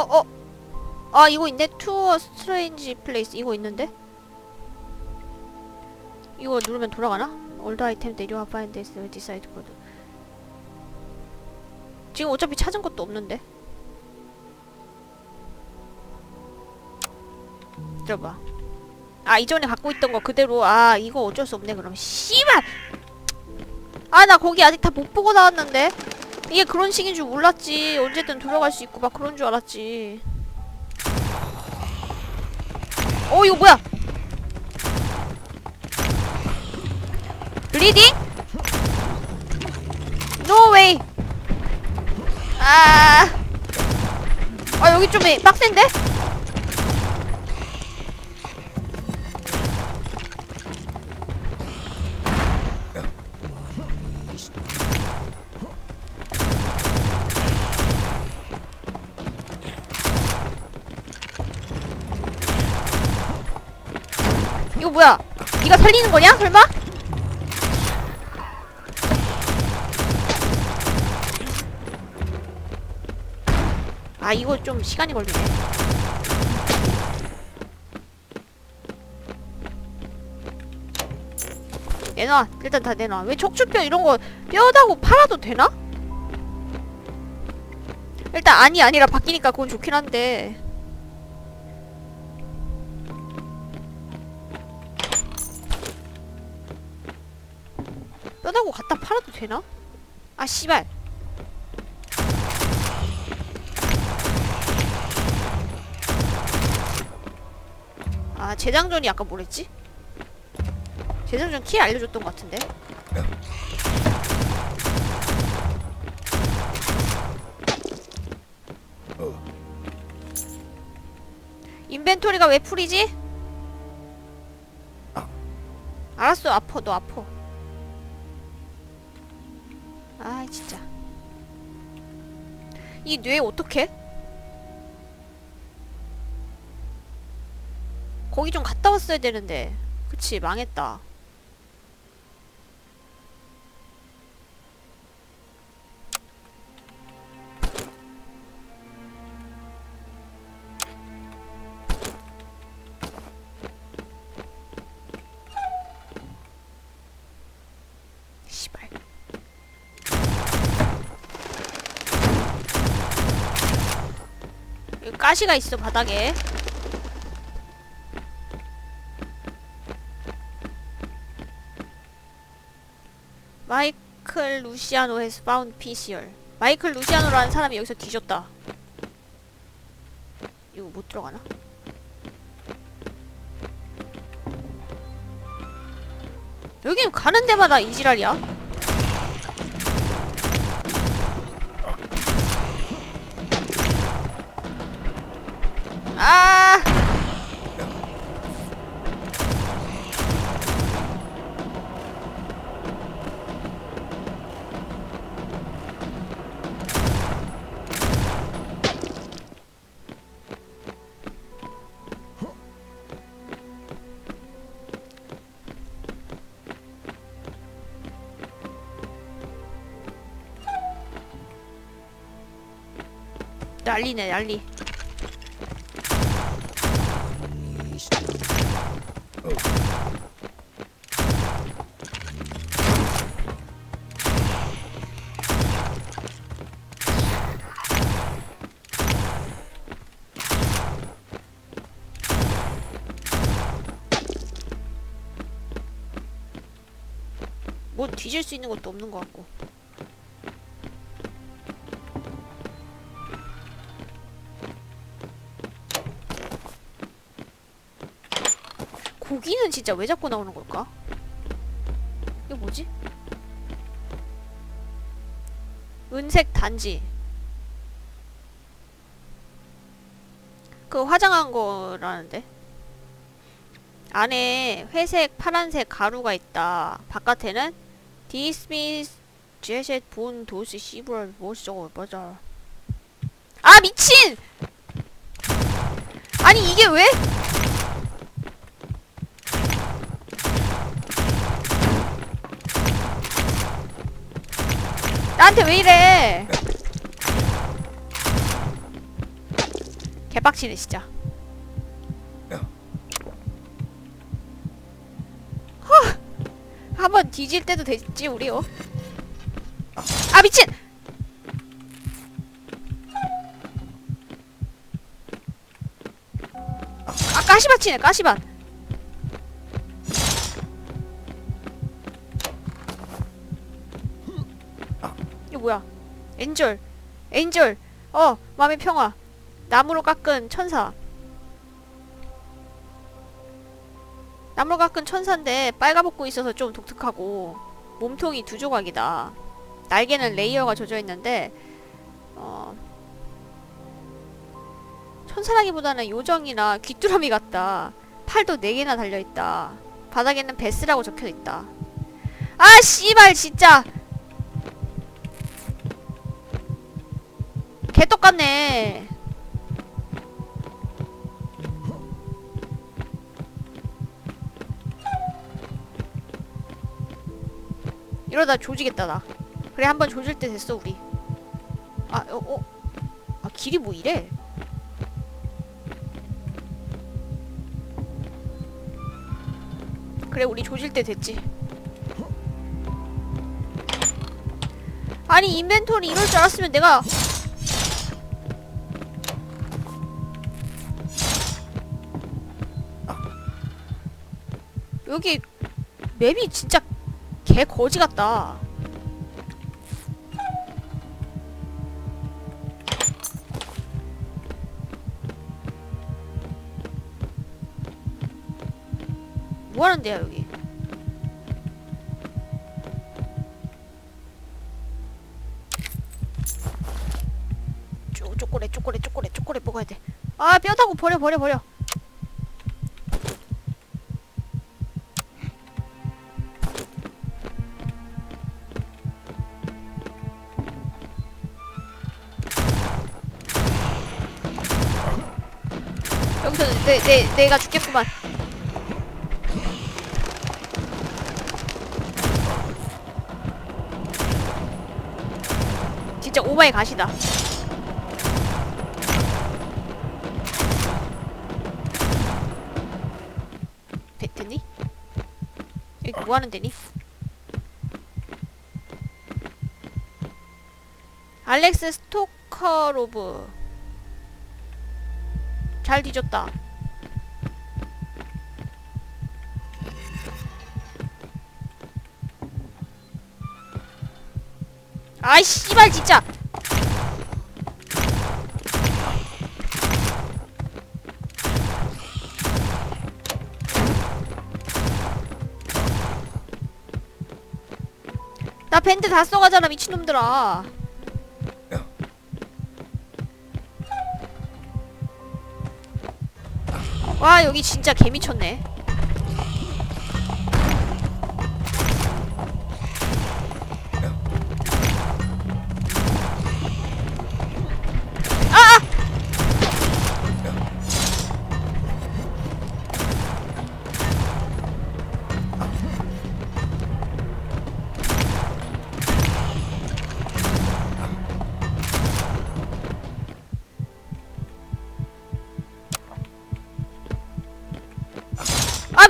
어, 어. 아, 이거 있네. 투어 스트레인지 플레이스. 이거 있는데? 이거 누르면 돌아가나? 올드 아이템 내려 파인드 데스 디사이드 코드. 지금 어차피 찾은 것도 없는데. 들어봐. 아, 이전에 갖고 있던 거 그대로. 아, 이거 어쩔 수 없네, 그럼. 씨발! 아, 나 거기 아직 다 못 보고 나왔는데? 이게 그런 식인 줄 몰랐지. 언제든 들어갈 수 있고 막 그런 줄 알았지. 어, 이거 뭐야? 블리딩? 노 웨이. 아. 아, 여기 좀 빡센데? 뭐야? 네가 살리는 거냐? 설마? 아 이거 좀 시간이 걸리네. 내놔. 일단 다 내놔. 왜 척추뼈 이런 거 뼈다고 팔아도 되나? 일단 아니 아니라 바뀌니까 그건 좋긴 한데. 뼈다고 갖다 팔아도 되나? 아 씨발. 아 재장전이 아까 뭐랬지? 재장전 키 알려줬던 것 같은데 인벤토리가 왜 풀이지? 알았어 아퍼 너 아퍼 아 진짜. 이 뇌 어떡해? 거기 좀 갔다 왔어야 되는데. 그치 망했다 가시가 있어 바닥에 마이클 루시아노 has found PCR. 마이클 루시아노라는 사람이 여기서 뒤졌다. 이거 못 들어가나? 여기 가는 데마다 이 지랄이야. 난리네 난리. 뭐 뒤질 수 있는 것도 없는 것 같고 고기는 진짜 왜 자꾸 나오는 걸까? 이거 뭐지? 은색 단지 그 화장한 거라는데 안에 회색, 파란색 가루가 있다 바깥에는 디스미스 제셋 본 도시 시브럴 뭐지 저거 맞아 아 미친! 아니 이게 왜? 나한테 왜 이래? 개빡치네 진짜. huh. 한번 뒤질 때도 됐지 우리요. 아 미친! 아 가시밭이네 가시밭. 엔젤, 엔젤. 어, 마음의 평화. 나무로 깎은 천사. 나무로 깎은 천사인데 빨가벗고 있어서 좀 독특하고 몸통이 두 조각이다. 날개는 레이어가 젖어 있는데 어 천사라기보다는 요정이나 귀뚜라미 같다. 팔도 네 개나 달려 있다. 바닥에는 베스라고 적혀 있다. 아 씨발 진짜. 개 똑같네. 이러다 조지겠다 나. 그래 한 번 조질 때 됐어 우리. 아 어, 어. 아 길이 뭐 이래? 그래 우리 조질 때 됐지. 아니 인벤토리 이럴 줄 알았으면 내가 여기 맵이 진짜 개 거지 같다. 뭐 하는 데야 여기? 쪼 쪼꼬레 쪼꼬레 쪼꼬레 쪼꼬레 먹어야 돼. 아 뼈다구 버려 버려 버려. 내, 내, 내가 죽겠구만. 진짜 오마이 갓이다. 됐니? 여기 뭐 하는 데니? 알렉스 스토커로브 잘 뒤졌다. 아이 씨발 진짜. 나 밴드 다 써가잖아 미친놈들아. 와 여기 진짜 개미쳤네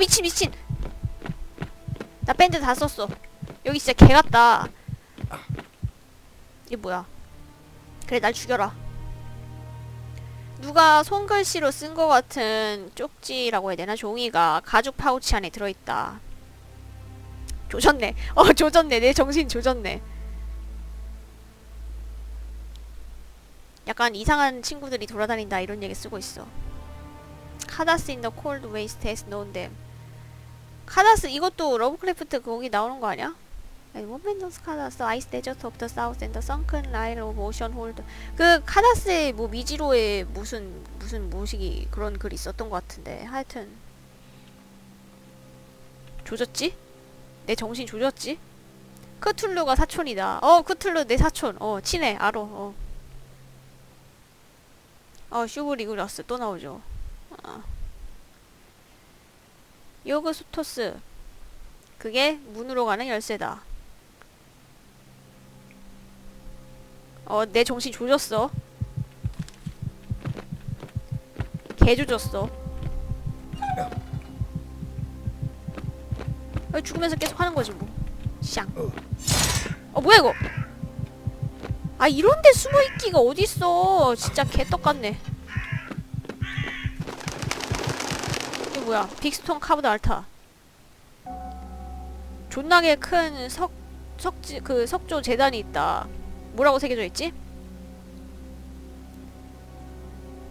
미친 미친. 나 밴드 다 썼어. 여기 진짜 개같다. 이게 뭐야? 그래 날 죽여라. 누가 손글씨로 쓴 것 같은 쪽지라고 해야 되나? 종이가 가죽 파우치 안에 들어있다. 조졌네. 어 조졌네. 내 정신 조졌네. 약간 이상한 친구들이 돌아다닌다 이런 얘기 쓰고 있어. 카다스 the cold waste has known them. 카다스 이것도 러브크래프트 거기 나오는 거 아니야? 모멘토스 카다스 아이스 데저트 오브 더 사우스 앤더 선큰 라일 오브 오션 홀드 그 카다스의 뭐 미지로의 무슨 무슨 모식이 그런 글 있었던 것 같은데 하여튼 조졌지? 내 정신 조졌지? 크툴루가 사촌이다 어 크툴루 내 사촌 어 친해 알어 어. 어 슈브 리그라스 또 나오죠 어. 요그소토스 그게 문으로 가는 열쇠다 어 내 정신 조졌어 개 조졌어. 어, 죽으면서 계속 하는 거지 뭐. 샹. 어 뭐야 이거? 아 이런데 숨어 있기가 어딨어? 진짜 개떡 같네. 뭐야? 빅스톤 카브드 알타. 존나게 큰 석 석지 그 석조 재단이 있다. 뭐라고 새겨져 있지?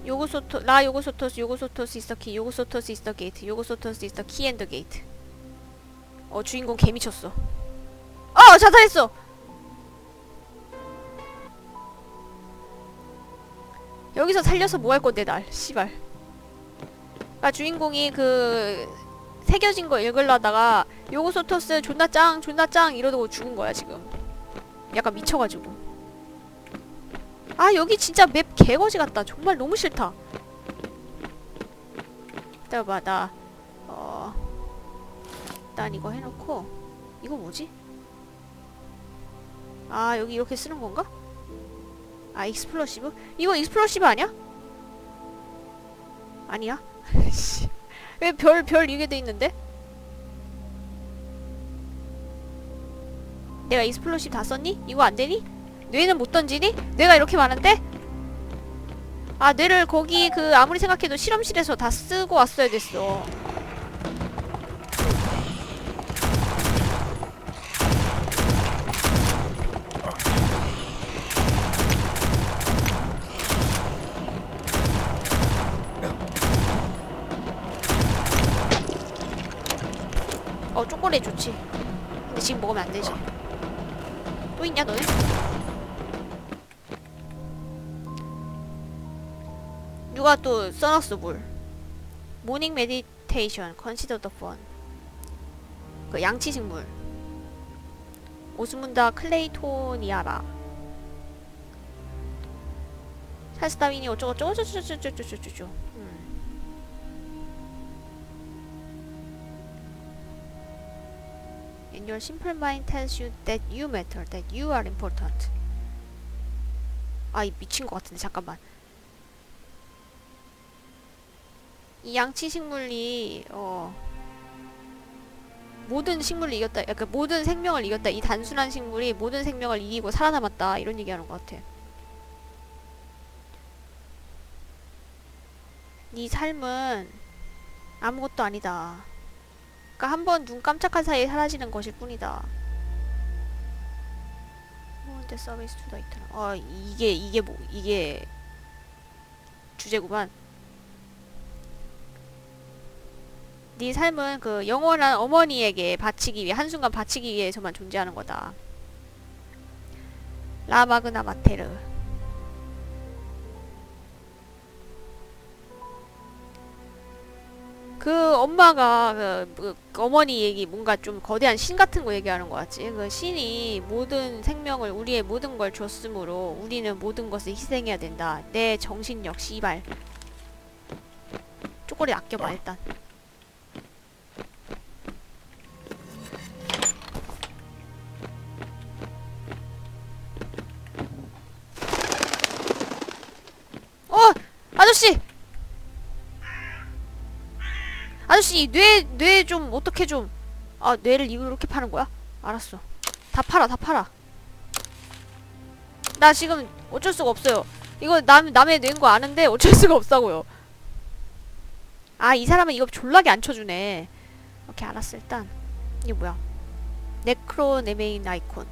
요고소토 라 요고소토스 요고소토스 이스터 키 요고소토스 이스터 게이트 요고소토스 이스터 키 앤더 게이트. 어 주인공 개 미쳤어. 어 자살했어. 여기서 살려서 뭐 할 건데 날 씨발. 아 주인공이 그 새겨진 거 읽으려다가 요고소토스 존나 짱 존나 짱 이러고 죽은 거야 지금. 약간 미쳐가지고. 아 여기 진짜 맵 개거지 같다. 정말 너무 싫다. 기다려봐 나 어. 일단 이거 해놓고 이거 뭐지? 아 여기 이렇게 쓰는 건가? 아 익스플로시브? 이거 익스플로시브 아니야? 아니야? 왜 별 별 이게 돼 있는데? 내가 익스플로시브 다 썼니? 이거 안 되니? 뇌는 못 던지니? 뇌가 이렇게 많은데? 아 뇌를 거기 그 아무리 생각해도 실험실에서 다 쓰고 왔어야 됐어. 어 되죠. 또 있냐 너네? 누가 또 써놨어 물. 모닝 메디테이션 컨시더 더 펀. 그 양치 식물. 오스문다 클레이토니아라. 살스다윈이 어쩌고 저쩌고 저쩌고 저쩌고 저쩌고 And your simple mind tells you that you matter, that you are important. 아, 이 미친 것 같은데 잠깐만. 이 양치 식물이 어 모든 식물을 이겼다. 약간 모든 생명을 이겼다. 이 단순한 식물이 모든 생명을 이기고 살아남았다. 이런 얘기하는 것 같아. 네 삶은 아무것도 아니다. 그러니까 한 번 눈 깜짝한 사이에 사라지는 것일 뿐이다. 뭔데 서비스 투더 이터널. 아 이게 이게 뭐 이게 주제구만. 네 삶은 그 영원한 어머니에게 바치기 위해 한순간 바치기 위해서만 존재하는 거다. 라마그나 마테르. 그 엄마가 그, 그 어머니 얘기 뭔가 좀 거대한 신 같은 거 얘기하는 거 같지. 그 신이 모든 생명을 우리의 모든 걸 줬으므로 우리는 모든 것을 희생해야 된다. 내 정신력 씨발. 쪼꼬리 아껴봐 일단. 어 아저씨 아저씨 뇌 뇌 좀 어떻게 좀 아 뇌를 이렇게 파는 거야? 알았어. 다 팔아 다 팔아. 나 지금 어쩔 수가 없어요. 이거 남 남의 뇌인 거 아는데 어쩔 수가 없다고요. 아 이 사람은 이거 졸라게 안 쳐주네. 오케이 알았어. 일단 이게 뭐야? 네크로네메인 아이콘.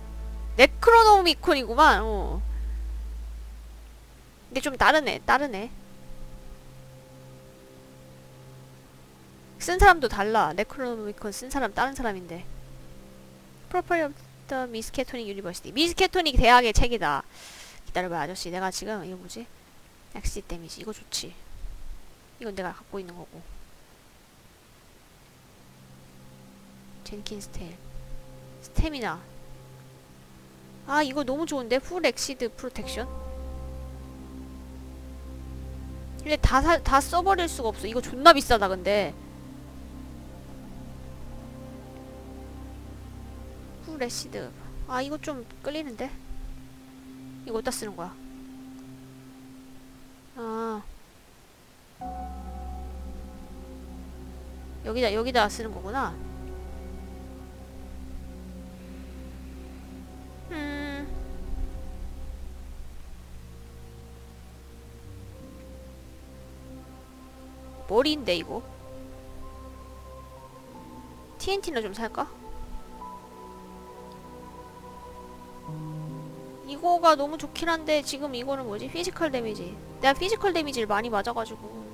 네크로노미콘이구만. 어. 근데 좀 다르네 다르네 쓴 사람도 달라. 네크로노미콘 쓴 사람 다른 사람인데. Property of the Miskatonic University. 미스케토닉 대학의 책이다. 기다려봐 아저씨. 내가 지금 이거 뭐지? 엑시 데미지 이거 좋지. 이건 내가 갖고 있는 거고. 젠킨스 테일. 스태미나. 아 이거 너무 좋은데? 풀 엑시드 프로텍션? 근데 다, 사, 다 써버릴 수가 없어. 이거 존나 비싸다 근데. 레시드 아 이거 좀 끌리는데 이거 어디다 쓰는 거야 아 여기다 여기다 쓰는 거구나. 음. 머리인데 이거. TNT나 좀 살까? 이거가 너무 좋긴 한데 지금 이거는 뭐지? 피지컬 데미지. 내가 피지컬 데미지를 많이 맞아가지고.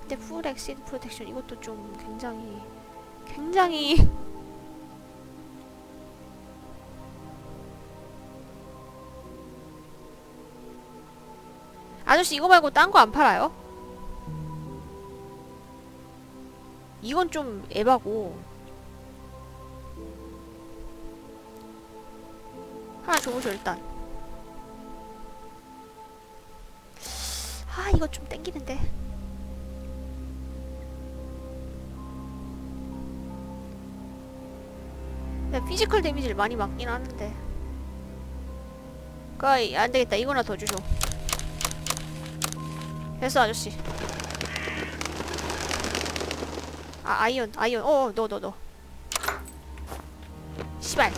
근데 풀 엑시드 프로텍션 이것도 좀 굉장히 굉장히 아저씨 이거 말고 딴 거 안 팔아요? 이건 좀 에바고 하나 줘보죠 일단 아 이거 좀 땡기는데. 내가 피지컬 데미지를 많이 맞긴 하는데. 그이 안되겠다. 이거나 더 주죠. 됐어 아저씨. 아 아이언 아이언. 어어 너 너너. 씨발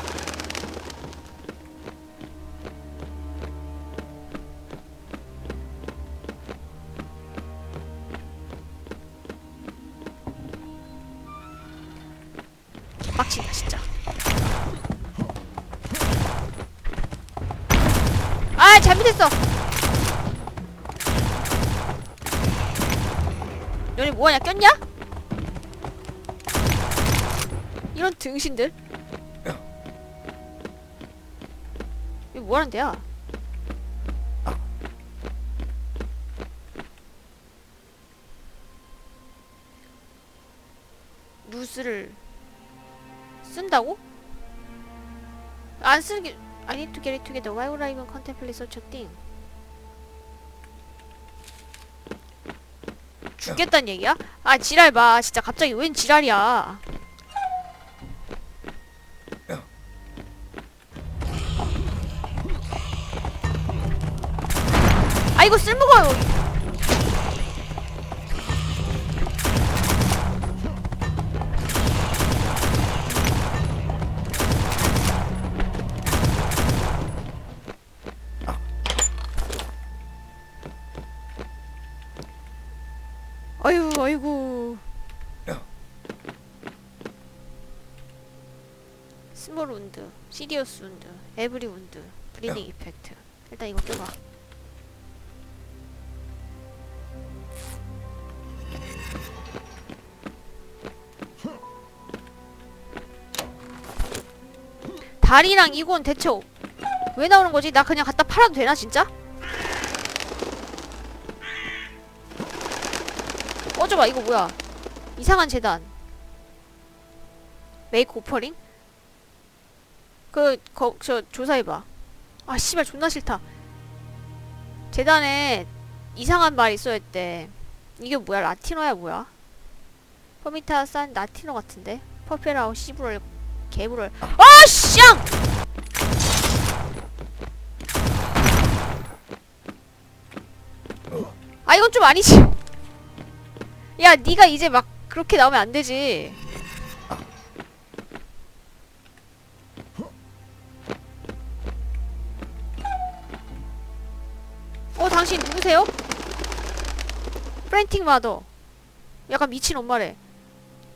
등신들 이거 뭐하는 데야? 루스를 쓴다고? 안 쓰는 게 I need to get it together. Why would I even contemplate such a thing? 죽겠단 얘기야? 아 지랄 봐 진짜 갑자기 웬 지랄이야 아 이거 쓸모가 아유 아이고. 스몰 운드 시리어스 운드 에브리 운드 브리딩 이펙트. 일단 이거 껴봐 다리랑 이건 대체 어- 왜 나오는 거지? 나 그냥 갖다 팔아도 되나 진짜? 꺼져봐 이거 뭐야 이상한 재단 메이크 오퍼링? 그, 거, 저, 조사해봐. 아, 씨발, 존나 싫다. 재단에 이상한 말이 써있대. 이게 뭐야, 라틴어야, 뭐야? 퍼미타 산 라틴어 같은데? 퍼페라우 시브럴, 개브럴. 아, 쌍! 아, 이건 좀 아니지. 야, 네가 이제 막 그렇게 나오면 안 되지. 어, 당신 누구세요? 프렌팅 마더. 약간 미친 엄마래.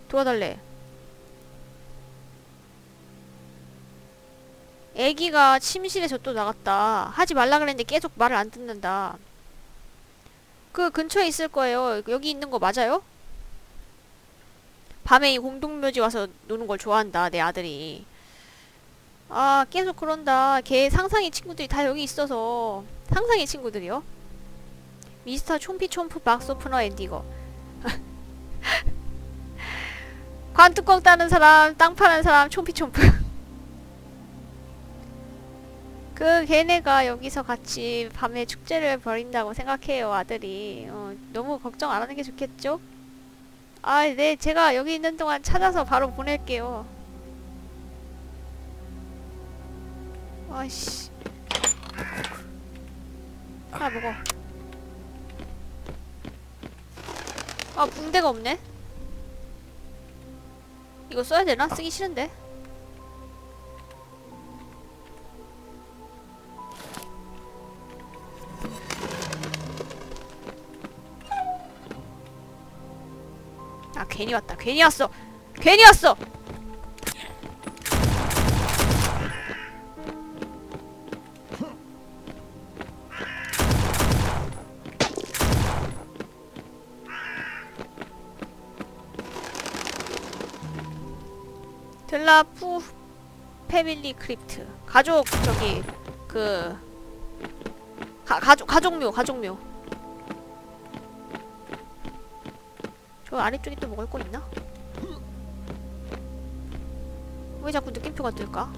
도와달래. 애기가 침실에서 또 나갔다. 하지 말라 그랬는데 계속 말을 안 듣는다. 그 근처에 있을 거예요. 여기 있는 거 맞아요? 밤에 이 공동묘지 와서 노는 걸 좋아한다, 내 아들이. 아, 계속 그런다. 걔 상상의 친구들이 다 여기 있어서. 상상의 친구들이요? 미스터 촘피 촘프 박스 오프너 앤디거. 관뚜껑 따는 사람, 땅 파는 사람, 촘피 촘프. 그 걔네가 여기서 같이 밤에 축제를 벌인다고 생각해요, 아들이. 어, 너무 걱정 안 하는 게 좋겠죠? 아, 네, 제가 여기 있는 동안 찾아서 바로 보낼게요. 아이씨. 하나 먹어. 아, 붕대가 없네? 이거 써야 되나? 쓰기 싫은데. 괜히 왔다. 괜히 왔어. 괜히 왔어. 들라푸 패밀리 크립트 가족 저기 그 가, 가족 가족묘 가족묘 저 아래쪽에 또 먹을 거 있나? 왜 자꾸 느낌표가 뜰까?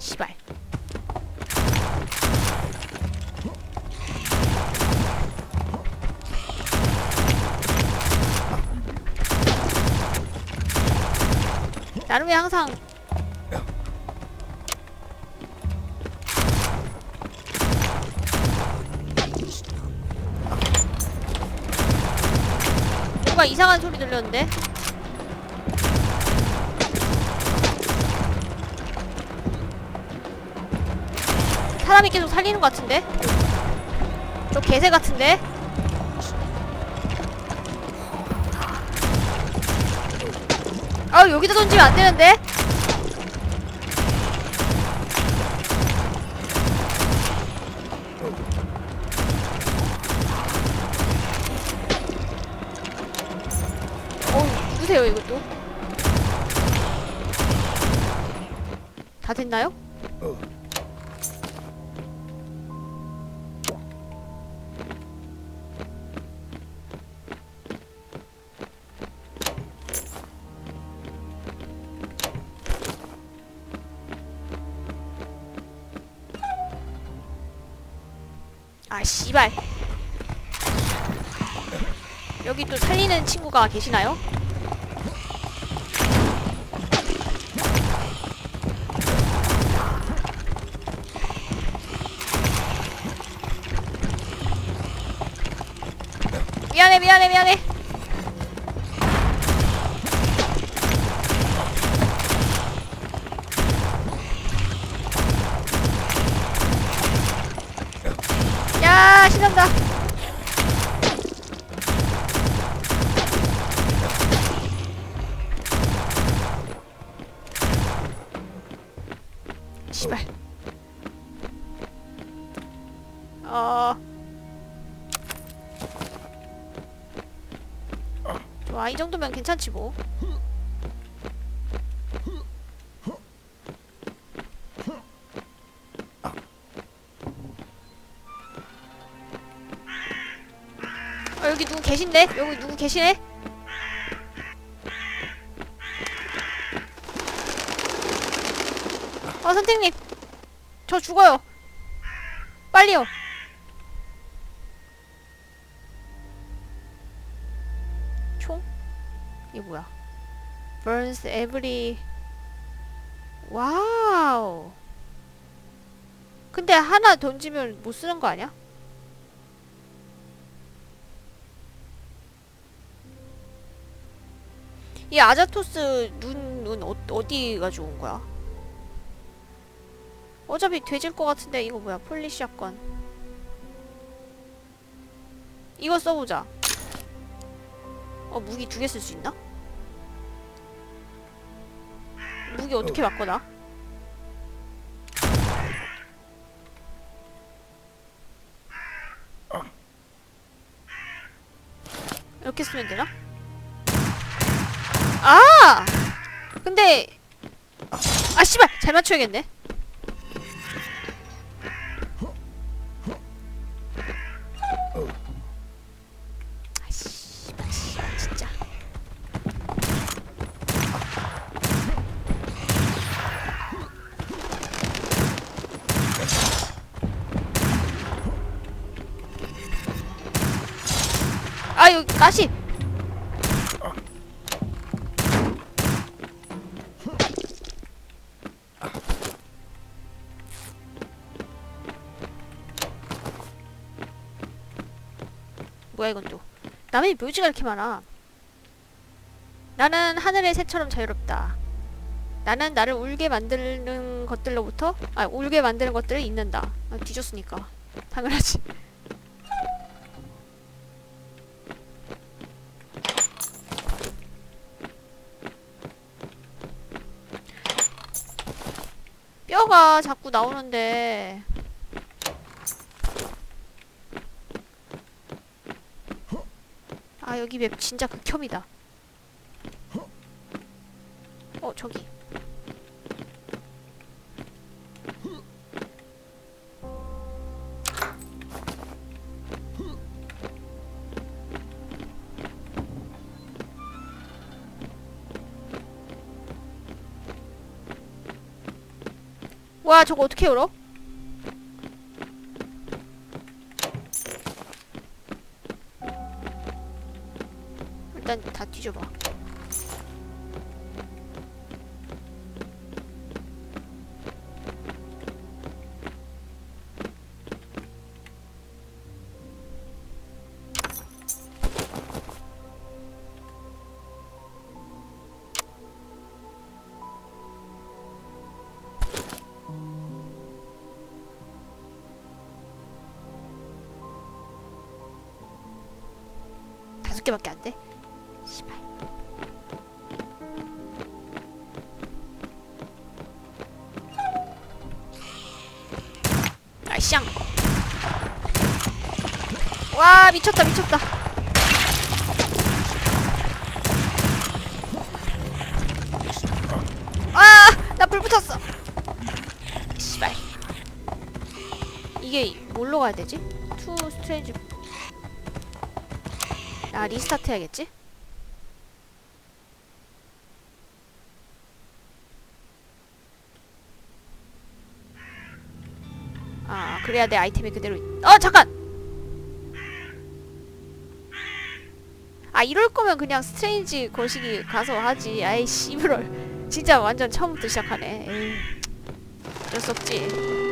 시발 왜 항상 이상한 소리 들렸는데? 사람이 계속 살리는 것 같은데? 저 개새 같은데? 아 여기다 던지면 안 되는데? 다 됐나요? 아 씨발 여기 또 살리는 친구가 계시나요? 미안해 미안해 괜찮지 뭐 어, 여기 누구 계신데? 여기 누구 계시네? 어 선생님 저 죽어요 빨리요 burns every 와우 근데 하나 던지면 못 쓰는 거 아니야? 이 아자토스 눈은 어, 어디가 좋은 거야? 어차피 돼질 것 같은데 이거 뭐야 폴리시 샷건 이거 써보자 어 무기 두 개 쓸 수 있나? 무기 어떻게 바꿔 나? 이렇게 쓰면 되나? 아! 근데 아 씨발 잘 맞춰야겠네. 가시. 뭐야 이건 또. 남의 묘지가 이렇게 많아. 나는 하늘의 새처럼 자유롭다. 나는 나를 울게 만드는 것들로부터 아 울게 만드는 것들을 잊는다. 아, 뒤졌으니까. 당연하지 뼈가 자꾸 나오는데. 아 여기 맵 진짜 극혐이다. 어 저기 와 저거 어떻게 열어? 일단 다 뒤져봐 아이샹. 와 미쳤다 미쳤다. 아 나 불 붙었어. 씨발. 이게 뭘로 가야 되지? 투 스트레인지 아 리스타트 해야겠지? 아 그래야 내 아이템이 그대로 있... 어 잠깐! 아 이럴 거면 그냥 스트레인지 거시기 가서 하지. 아이 씨부럴 진짜 완전 처음부터 시작하네. 에이 어쩔 수 없지